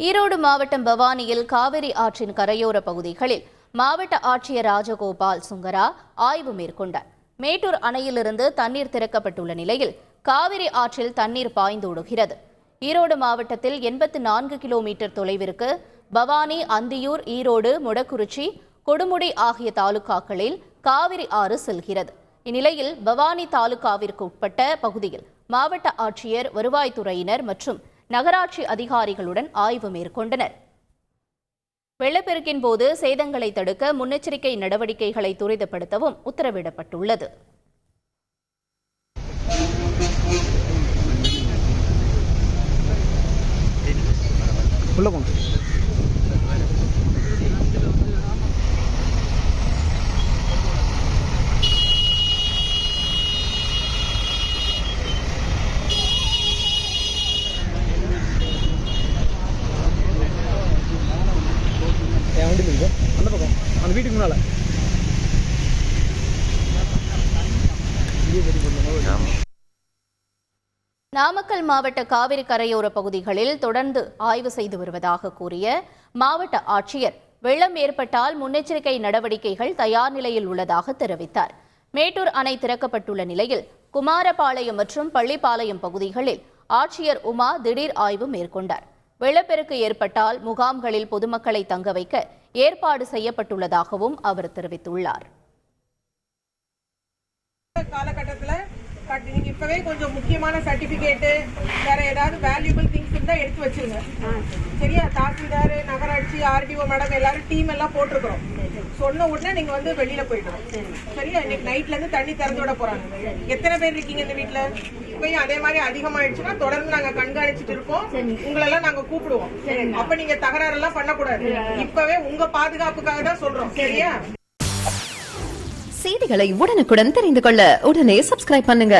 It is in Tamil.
ஈரோடு மாவட்டம் பவானியில் காவிரி ஆற்றின் கரையோர பகுதிகளில் மாவட்ட ஆட்சியர் ராஜகோபால் சுங்கரா ஆய்வு மேற்கொண்டார். மேட்டூர் அணையிலிருந்து தண்ணீர் திறக்கப்பட்டுள்ள நிலையில் காவிரி ஆற்றில் தண்ணீர் பாய்ந்தோடுகிறது ஈரோடு மாவட்டத்தில் எண்பத்து நான்கு கிலோமீட்டர் தொலைவிற்கு பவானி அந்தியூர் ஈரோடு முடக்குறிச்சி கொடுமுடி ஆகிய தாலுகாக்களில் காவிரி ஆறு செல்கிறது. இந்நிலையில் பவானி தாலுகாவிற்கு உட்பட்ட பகுதியில் மாவட்ட ஆட்சியர் வருவாய்த்துறையினர் மற்றும் நகராட்சி அதிகாரிகளுடன் ஆய்வு மேற்கொண்டனர். வெள்ளப்பெருக்கின் போது சேதங்களை தடுக்க முன்னெச்சரிக்கை நடவடிக்கைகளை துரிதப்படுத்தவும் உத்தரவிடப்பட்டுள்ளது. உள்ள போங்க. அந்த பக்கம். அந்த வீட்டுக்கு முன்னால. நாமக்கல் மாவட்ட காவிரி கரையோர பகுதிகளில் தொடர்ந்து ஆய்வு செய்து வருவதாக கூறிய மாவட்ட ஆட்சியர் வெள்ளம் ஏற்பட்டால் முன்னெச்சரிக்கை நடவடிக்கைகள் தயார் நிலையில் உள்ளதாக தெரிவித்தார். மேட்டூர் அணை திறக்கப்பட்டுள்ள நிலையில் குமாரபாளையம் மற்றும் பள்ளிப்பாளையம் பகுதிகளில் ஆட்சியர் உமா திடீர் ஆய்வு மேற்கொண்டார். வெள்ளப்பெருக்கு ஏற்பட்டால் முகாம்களில் பொதுமக்களை தங்க வைக்க ஏற்பாடு செய்யப்பட்டுள்ளதாகவும் அவர் தெரிவித்துள்ளார். காலகட்டத்துல கட்- நீங்க இப்பவே கொஞ்சம் முக்கியமான சர்டிபிகேட் வேற ஏதாவது வேல்யூபிள் திங்ஸ் இருந்தா எடுத்து வச்சிருங்க. சரியா? தாசில்தார் நகராட்சி ஆர்டிஓ மேடம் எல்லாரும் டீம் எல்லாம் போட்டிருக்கிறோம். சொன்ன உடனே நீங்க வந்து வெளியில போயிடணும் சரியா? இன்னைக்கு நைட்ல இருந்து தண்ணி திறந்து விட போறாங்க. எத்தனை பேர் இருக்கீங்க இந்த வீட்டுல இப்பயும் அதே மாதிரி அதிகமாயிடுச்சுன்னா தொடர்ந்து நாங்க கண்காணிச்சுட்டு இருக்கோம் உங்களெல்லாம் நாங்க கூப்பிடுவோம். அப்ப நீங்க தகராறு எல்லாம் பண்ணக்கூடாது. இப்பவே உங்க பாதுகாப்புக்காக தான் சொல்றோம். சரியா? செய்திகளை உடனுக்குடன் தெரிந்து கொள்ள உடனே சப்ஸ்கிரைப் பண்ணுங்க.